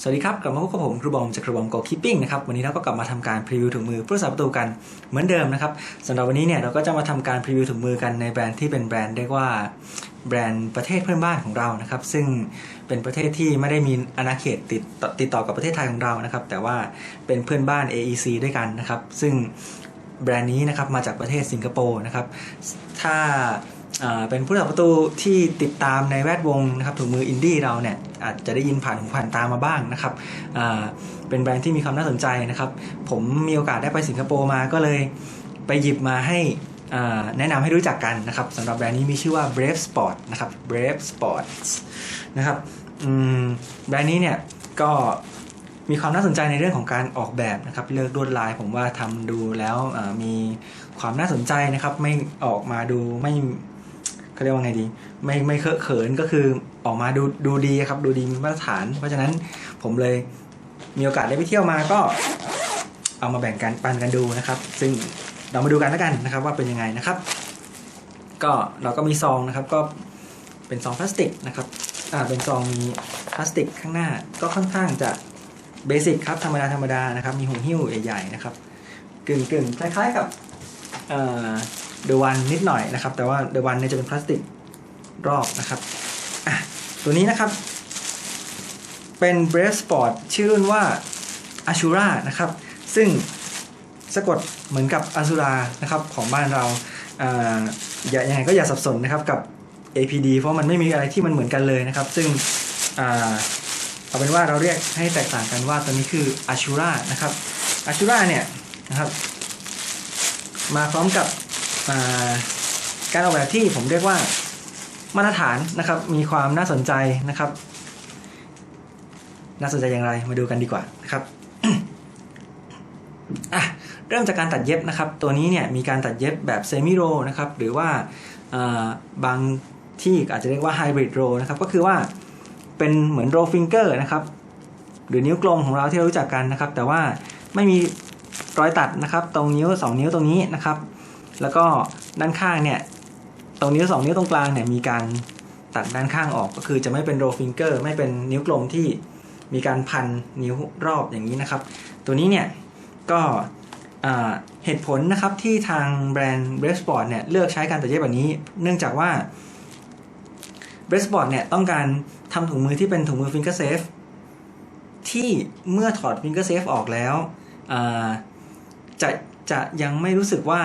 สวัสดีครับ กลับมาพบกับผมครูบอมจากครูบอมโกคิปปิ้งนะครับวันนี้เราก็กลับมาทำการพรีวิวถุงมือผู้รักษาประตูกันเหมือนเดิมนะครับสำหรับวันนี้เนี่ยเราก็จะมาทำการพรีวิวถุงมือกันในแบรนด์ที่เป็นแบรนด์เรียกว่าแบรนด์ประเทศเพื่อนบ้านของเรานะครับ ซึ่งเป็นประเทศที่ไม่ได้มีอาณาเขตติดต่อติดต่อกับประเทศไทยของเรานะครับ แต่ว่าเป็นเพื่อนบ้าน AEC ด้วยกันนะครับ ซึ่งแบรนด์นี้นะครับมาจากประเทศสิงคโปร์นะครับถ้า เป็นผู้รักประตูที่ติดตามในแวดวงนะครับถุงมืออินดี้เราเนี่ยอาจจะได้ยินผ่านหูผ่านตามาบ้างนะครับเป็นแบรนด์ที่มีความน่าสนใจนะครับ ผมมีโอกาสได้ไปสิงคโปร์มาก็เลยไปหยิบมาให้แนะนำให้รู้จักกันนะครับสำหรับแบรนด์นี้มีชื่อว่า Brave Sport นะครับ Brave Sports นะครับแบรนด์นี้เนี่ยก็มีความน่าสนใจในเรื่องของการออกแบบนะครับ เลือกลวดลายผมว่าทำดูแล้วมีความน่าสนใจนะครับ ไม่ออกมาดูไม่ เขาเรียกว่าไงดี ไม่ไม่เคอะเขินก็คือออกมาดูดูดีครับดูดีมีมาตรฐาน เพราะฉะนั้นผมเลยมีโอกาสได้ไปเที่ยวมาก็เอามาแบ่งกันปันกันดูนะครับ ซึ่งเรามาดูกันแล้วกันนะครับว่าเป็นยังไงนะครับ ก็เราก็มีซองนะครับก็เป็นซองพลาสติกนะครับอ่าเป็นซองมีพลาสติกข้างหน้าก็ค่อนข้างจะเบสิกครับธรรมดาธรรมดานะครับมีหูหิ้วใหญ่ๆนะครับกึ่งกึ่งคล้ายๆกับ เดวันนิดหน่อยนะครับ แต่ว่าเดวันเนี่ยจะเป็นพลาสติกรอบนะครับอะตัวนี้นะครับ เป็น Brave Sport ชื่อรุ่นว่า Ashura นะครับ ซึ่งสะกดเหมือนกับ Asura นะครับของบ้านเราอ่าอย่ายังไงก็อย่าสับสนนะครับกับ APD เพราะมันไม่มีอะไรที่มันเหมือนกันเลยนะครับ ซึ่งเอาเป็นว่าเราเรียกให้แตกต่างกันว่าตัวนี้คือ Ashura นะครับ Ashura เนี่ยนะครับ มาพร้อมกับ การออกแบบที่ผมเรียกว่ามาตรฐานนะครับมีความน่าสนใจนะครับ น่าสนใจอย่างไรมาดูกันดีกว่านะครับอะเริ่มจากการตัดเย็บนะครับ ตัวนี้เนี่ยมีการตัดเย็บแบบเซมิโรนะครับหรือว่าอ่าบางที่อาจจะเรียกว่าไฮบริดโรนะครับก็คือว่าเป็นเหมือนโรฟิงเกอร์นะครับหรือนิ้วกลมของเราที่เรารู้จักกันนะครับ แต่ว่าไม่มีรอยตัดนะครับ ตรงนิ้ว 2 นิ้วตรงนี้นะครับ แล้วก็ด้านข้างเนี่ยตรงนิ้ว2นิ้วตรงกลางเนี่ยมีการตัดด้านข้างออกก็คือจะไม่เป็นโรฟิงเกอร์ไม่เป็นนิ้วกลมที่มีการพันนิ้วรอบอย่างนี้นะครับ ตัวนี้เนี่ยก็เหตุผลนะครับที่ทางแบรนด์ b r a v e Sport เนี่ยเลือกใช้การตัดเย็บแบบนี้ เนื่องจากว่า b r a v e Sport เนี่ยต้องการทำถุงมือที่เป็นถุงมือ Finger Safe ที่เมื่อถอด Finger Safe ออกแล้วจะจะยังไม่รู้สึกว่า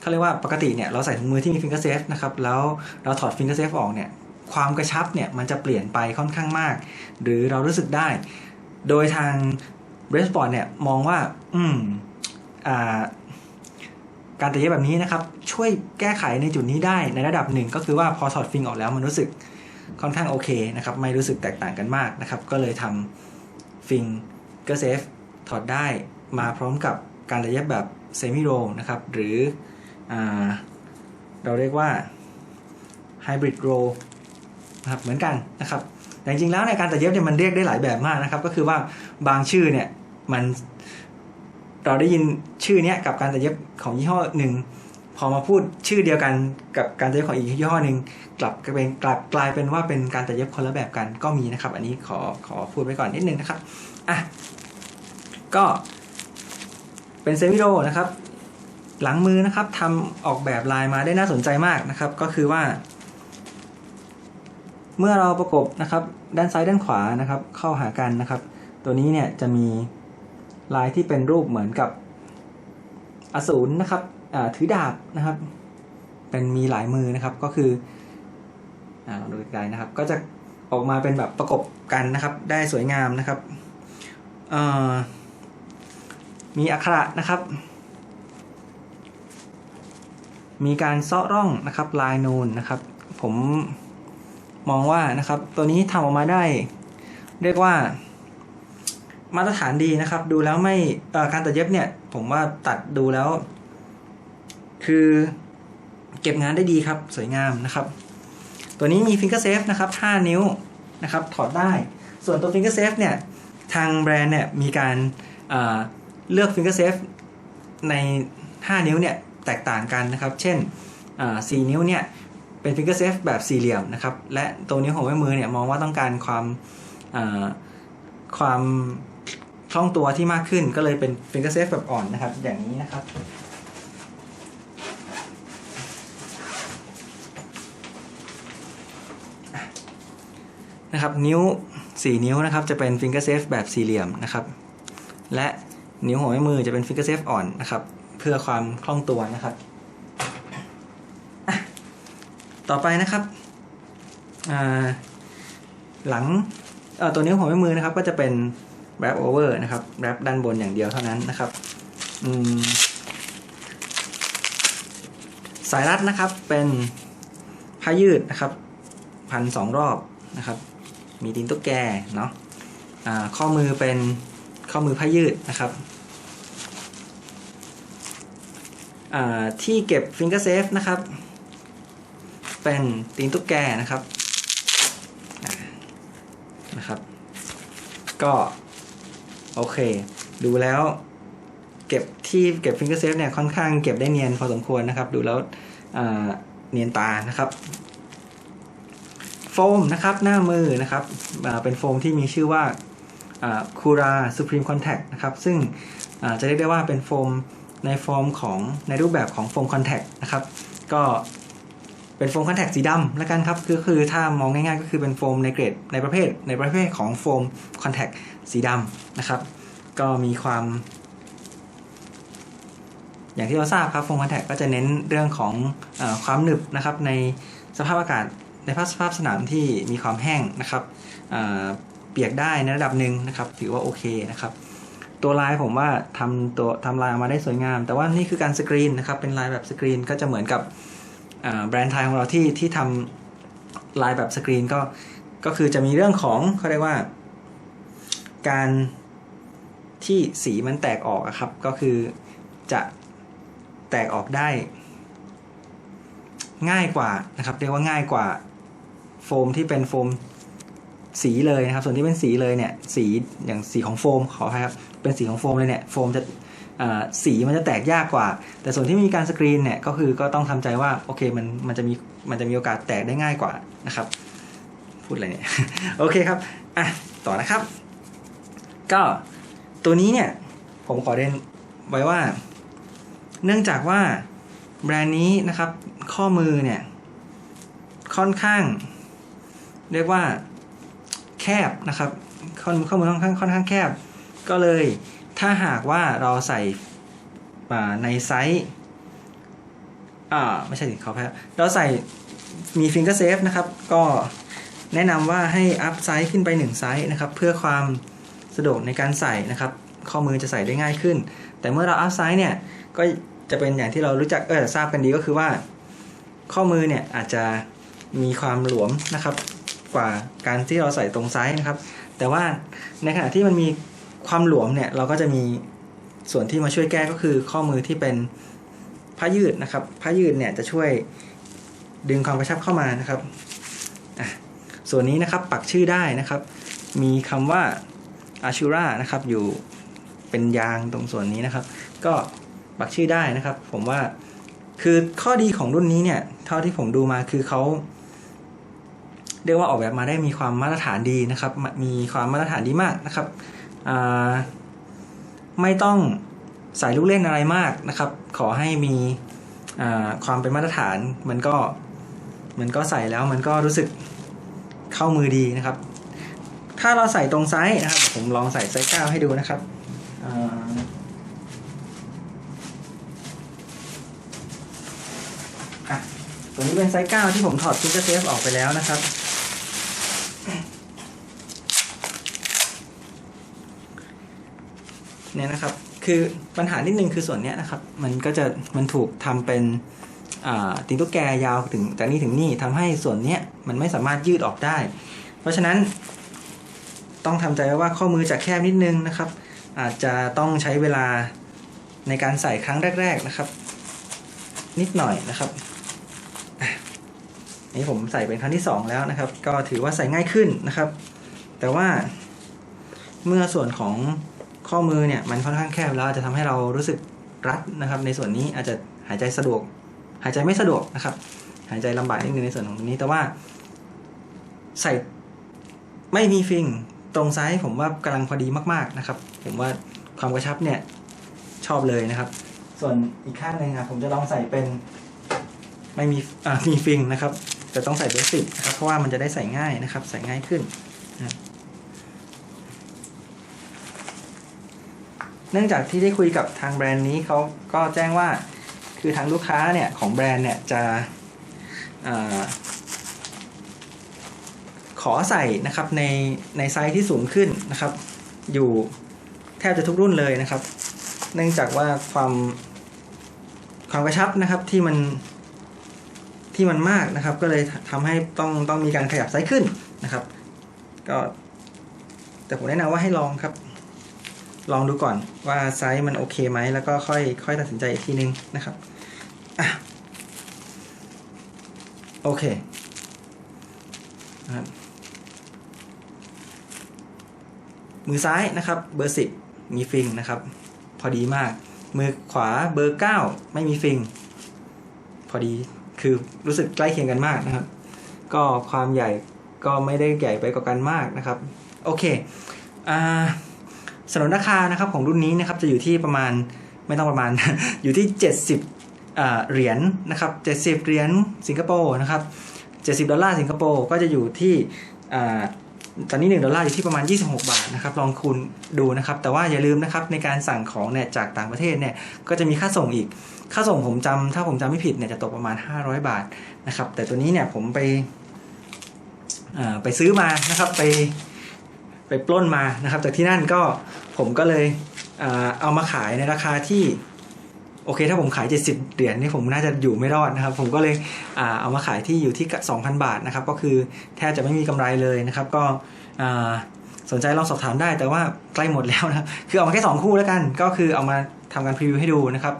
เขาเรียกว่าปกติเนี่ยเราใส่ถุงมือที่มี Finger Safe นะครับแล้วเราถอด Finger Safe ออกเนี่ยความกระชับเนี่ยมันจะเปลี่ยนไปค่อนข้างมาก หรือเรารู้สึกได้ โดยทาง b r a v e Sport เนี่ยมองว่า อืมอ่าการแตัดเย็บแบบนี้นะครับ ช่วยแก้ไขในจุดนี้ได้ในระดับหนึ่งก็คือว่าพอถอดฟิงออกแล้วมันรู้สึกค่อนข้างโอเคนะครับ ไม่รู้สึกแตกต่างกันมากนะครับ ก็เลยทำฟิงเกอร์เซฟถอดได้มาพร้อมกับการแตัดเย็บแบบเซมิโรนะครับ หรือ เราเรียกว่าไฮบริดโรนะครับเหมือนกันนะครับแต่จริงๆแล้วในการตัดเย็บเนี่ยมันเรียกได้หลายแบบมากนะครับ ก็คือว่าบางชื่อเนี่ยมันเราได้ยินชื่อเนี้ยกับการตัดเย็บของยี่ห้อหนึ่งพอมาพูดชื่อเดียวกันกับการตัดเย็บของอีกยี่ห้อหนึ่งกลับกลายเป็นกลับกลายเป็นว่าเป็นการตัดเย็บคนละแบบกันก็มีนะครับ อันนี้ขอขอพูดไว้ก่อนนิดนึงนะครับอะก็เป็นเซมิโรนะครับ หลังมือนะครับทำออกแบบลายมาได้น่าสนใจมากนะครับ ก็คือว่า เมื่อเราประกบนะครับ ด้านซ้ายด้านขวานะครับ เข้าหากันนะครับ ตัวนี้เนี่ยจะมีลายที่เป็นรูปเหมือนกับอสูรนะครับถือดาบนะครับ เป็นมีหลายมือนะครับก็คืออ่าลองดูไกลๆนะครับ ก็จะออกมาเป็นแบบประกบกันนะครับ ได้สวยงามนะครับมีอักขระนะครับ มีการเซาะร่องนะครับลายนูนนะครับ ผมมองว่านะครับตัวนี้ทำออกมาได้ เรียกว่า มาตรฐานดีนะครับ ดูแล้วไม่การตัดเย็บเนี่ย ผมว่าตัดดูแล้ว คือเก็บงานได้ดีครับ สวยงามนะครับ ตัวนี้มี Finger Safe นะครับ 5 นิ้วนะครับ ถอดได้ ส่วนตัว Finger Safe เนี่ย ทางแบรนด์เนี่ยมีการเเลือก Finger Safe ใน 5 นิ้วเนี่ย แตกต่างกันนะครับ เช่นอ่นิ้วเนี่ยเป็น Finger Safe แบบสี่เหลี่ยมนะครับ และตัวนิ้วของแม่มือเนี่ยมองว่าต้องการความความคล่องตัวที่มากขึ้นก็เลยเป็น finger safe แบบอ่อนนะครับ อย่างนี้นะครับนะครับนิ้ว 4 นิ้วนะครับจะเป็น finger safe แบบสี่เหลี่ยมนะครับ และนิ้วหัวแม่มือจะเป็น finger safe อ่อนนะครับ เพื่อความคล่องตัวนะครับ ต่อไปนะครับหลังตัวนิ้วหัวแม่มือนะครับ ก็จะเป็น wrap over นะครับ wrap ด้านบนอย่างเดียวเท่านั้นนะครับสายรัดนะครับเป็นผ้ายืดนะครับพันสองรอบนะครับ มีตีนตุ๊กแกเนาะอ่าข้อมือเป็นข้อมือผ้ายืดนะครับอ่า ที่เก็บฟิงเกอร์เซฟนะครับ เป็นตีนตุ๊กแกนะครับนะครับ ก็โอเค ดูแล้วเก็บที่เก็บฟิงเกอร์เซฟเนี่ยค่อนข้างเก็บได้เนียนพอสมควรนะครับ ดูแล้วเนียนตานะครับโฟมนะครับหน้ามือนะครับเป็นโฟมที่มีชื่อว่าคูราซูพรีมคอนแทคนะครับซึ่งจะเรียกได้ว่าเป็นโฟม ในฟอร์มของในรูปแบบของโฟมคอนแทคนะครับ ก็เป็นโฟมคอนแทคสีดำแล้วกันครับคือคือถ้ามองง่ายๆก็คือเป็นโฟมในเกรดในประเภทในประเภทของโฟมคอนแทคสีดำนะครับ ก็มีความ อย่างที่เราทราบครับโฟมคอนแทคก็จะเน้นเรื่องของอความหนึบนะครับในสภาพอากาศในสภาพสนามที่มีความแห้งนะครับเปียกได้ในระดับหนึ่งนะครับ ถือว่าโอเคนะครับ ตัวลายผมว่าทำตัวทำลายออกมาได้สวยงาม แต่ว่านี่คือการสกรีนนะครับเป็นลายแบบสกรีนก็จะเหมือนกับแบรนด์ไทยของเราที่ที่ทำลายแบบสกรีนก็ก็คือจะมีเรื่องของเขาเรียกว่า การที่สีมันแตกออกครับ ก็คือจะแตกออกได้ ง่ายกว่านะครับ เรียกว่าง่ายกว่าโฟมที่เป็นโฟมสีเลยนะครับ ส่วนที่เป็นสีเลยเนี่ย สีอย่างสีของโฟมขอครับ เป็นสีของโฟมเลยเนี่ยโฟมจะสีมันจะแตกยากกว่า แต่ส่วนที่มีการสกรีนเนี่ยก็คือก็ต้องทำใจว่าโอเคมันมันจะมีมันจะมีโอกาสแตกได้ง่ายกว่านะครับ พูดอะไรเนี่ยโอเคครับอะต่อนะครับ ก็ตัวนี้เนี่ยผมขอเรียนไว้ว่า เนื่องจากว่าแบรนด์นี้นะครับข้อมือเนี่ยค่อนข้าง เรียกว่าแคบนะครับข้อข้อมือค่อนข้างค่อนข้างแคบ ก็เลยถ้าหากว่าเราใส่ในไซส์อ่าไม่ใช่สิเขาแพ้เราใส่มีฟิงเกอร์เซฟนะครับ ก็แนะนำว่าให้อัพไซส์ขึ้นไป1ไซส์นะครับ เพื่อความสะดวกในการใส่นะครับ ข้อมือจะใส่ได้ง่ายขึ้น แต่เมื่อเราอัพไซส์เนี่ย ก็จะเป็นอย่างที่เรารู้จักเออทราบกันดีก็คือว่า ข้อมือเนี่ยอาจจะมีความหลวมนะครับ กว่าการที่เราใส่ตรงไซส์นะครับ แต่ว่าในขณะที่มันมี ความหลวมเนี่ยเราก็จะมีส่วนที่มาช่วยแก้ก็คือข้อมือที่เป็นผ้ายืดนะครับผ้ายืดเนี่ยจะช่วยดึงความกระชับเข้ามานะครับส่วนนี้นะครับปักชื่อได้นะครับ มีคำว่า Ashura นะครับอยู่เป็นยางตรงส่วนนี้นะครับ ก็ปักชื่อได้นะครับ ผมว่าคือข้อดีของรุ่นนี้เนี่ยเท่าที่ผมดูมาคือเขาเรียกว่าออกแบบมาได้มีความมาตรฐานดีนะครับ มีความมาตรฐานดีมากนะครับ ไม่ต้องใส่ลูกเล่นอะไรมากนะครับ ขอให้มีความเป็นมาตรฐานมันก็มันก็ใส่แล้วมันก็รู้สึกเข้ามือดีนะครับ ถ้าเราใส่ตรงไซส์นะครับ ผมลองใส่ไซส์เก้าให้ดูนะครับตัวนี้เป็นไซส์เก้าที่ผมถอดฟิงเกอร์เซฟออกไปแล้วนะครับ เนี่ยนะครับ คือปัญหานิดนึงคือส่วนเนี้ยนะครับ มันก็จะมันถูกทำเป็นติงตุ๊กแกยาวถึงจากนี้ถึงนี่ทำให้ส่วนเนี้ยมันไม่สามารถยืดออกได้ เพราะฉะนั้น ต้องทำใจว่าข้อมือจะแคบนิดนึงนะครับ อาจจะต้องใช้เวลาในการใส่ครั้งแรก ๆนะครับ นิดหน่อยนะครับอะนี่ผมใส่เป็นครั้งที่สองแล้วนะครับ ก็ถือว่าใส่ง่ายขึ้นนะครับ แต่ว่าเมื่อส่วนของ ข้อมือเนี่ยมันค่อนข้างแคบแล้วอาจจะทำให้เรารู้สึกรัดนะครับ ในส่วนนี้อาจจะหายใจสะดวก หายใจไม่สะดวกนะครับ หายใจลำบากนิดนึงในส่วนของตรงนี้ แต่ว่า ใส่ไม่มีฟิงตรงไซส์ผมว่ากำลังพอดีมากๆนะครับ ผมว่าความกระชับเนี่ยชอบเลยนะครับ ส่วนอีกข้างหนึ่งอะผมจะลองใส่เป็นไม่มีอ่ามีฟิงนะครับแต่ต้องใส่เบสิบนะครับเพราะว่ามันจะได้ใส่ง่ายนะครับ ใส่ง่ายขึ้นนะครับ เนื่องจากที่ได้คุยกับทางแบรนด์นี้เขาก็แจ้งว่าคือทางลูกค้าเนี่ยของแบรนด์เนี่ยจะอขอใส่นะครับในในไซส์ที่สูงขึ้นนะครับ อยู่แทบจะทุกรุ่นเลยนะครับ เนื่องจากว่าความความกระชับนะครับที่มันที่มันมากนะครับ ก็เลยทำให้ต้องต้องมีการขยับไซส์ขึ้นนะครับ ก็แต่ผมแนะนำว่าให้ลองครับ ลองดูก่อนว่าไซส์มันโอเคไหมแล้วก็ค่อยค่อยตัดสินใจอีกทีนึงนะครับอะโอเคนะครับมือซ้ายนะครับเบอร์สิบมีฟิงนะครับ พอดีมาก มือขวาเบอร์เก้าไม่มีฟิง พอดีคือรู้สึกใกล้เคียงกันมากนะครับ ก็ความใหญ่ก็ไม่ได้ใหญ่ไปกว่ากันมากนะครับ โอเคอ่า สนนราคานะครับของรุ่นนี้นะครับจะอยู่ที่ประมาณไม่ต้องประมาณ อยู่ที่ 70เหรียญนะครับ70เหรียญสิงคโปร์นะครับ70 ดอลลาร์สิงคโปร์ก็จะอยู่ที่ตอนนี้ 1 ดอลลาร์อยู่ที่ประมาณ 26 บาทนะครับลองคูณดูนะครับ แต่ว่าอย่าลืมนะครับในการสั่งของเนี่ยจากต่างประเทศเนี่ยก็จะมีค่าส่งอีก ค่าส่งผมจำถ้าผมจำไม่ผิดเนี่ยจะตกประมาณ 500 บาทนะครับแต่ตัวนี้เนี่ยผมไปไปซื้อมานะครับไป ไปปล้นมานะครับ จากที่นั่นก็ผมก็เลยเอามาขายในราคาที่โอเคถ้าผมขาย 70 เหรียญนี่ผมน่าจะอยู่ไม่รอดนะครับ ผมก็เลยเอามาขายที่อยู่ที่ 2,000 บาทนะครับ ก็คือแทบจะไม่มีกำไรเลยนะครับ ก็สนใจลองสอบถามได้ แต่ว่าใกล้หมดแล้วนะครับ คือเอามาแค่ 2 คู่แล้วกัน ก็คือเอามาทำการพรีวิวให้ดูนะครับ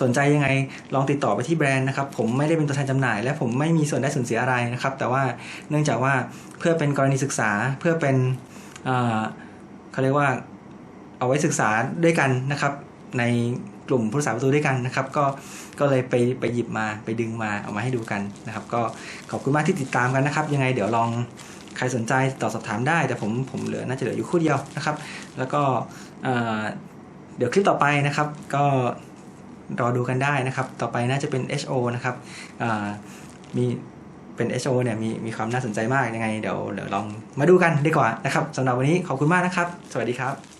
สนใจยังไงลองติดต่อไปที่แบรนด์นะครับ ผมไม่ได้เป็นตัวแทนจำหน่าย และผมไม่มีส่วนได้ส่วนเสียอะไรนะครับ แต่ว่าเนื่องจากว่าเพื่อเป็นกรณีศึกษาเพื่อเป็น เขาเรียกว่าเอาไว้ศึกษาด้วยกันนะครับ ในกลุ่มผู้รักษาประตูด้วยกันนะครับ ก็ก็เลยไปไปหยิบมาไปดึงมาเอามาให้ดูกันนะครับ ก็ขอบคุณมากที่ติดตามกันนะครับ ยังไงเดี๋ยวลองใครสนใจต่อสอบถามได้ แต่ผมผมเหลือน่าจะเหลืออยู่คู่เดียวนะครับ แล้วก็เดี๋ยวคลิปต่อไปนะครับ ก็รอดูกันได้นะครับ ต่อไปน่าจะเป็น HO นะครับมี เป็น HO เนี่ยมีมีความน่าสนใจมากยังไงเดี๋ยวเดี๋ยวลองมาดูกันดีกว่านะครับสำหรับวันนี้ขอบคุณมากนะครับ สวัสดีครับ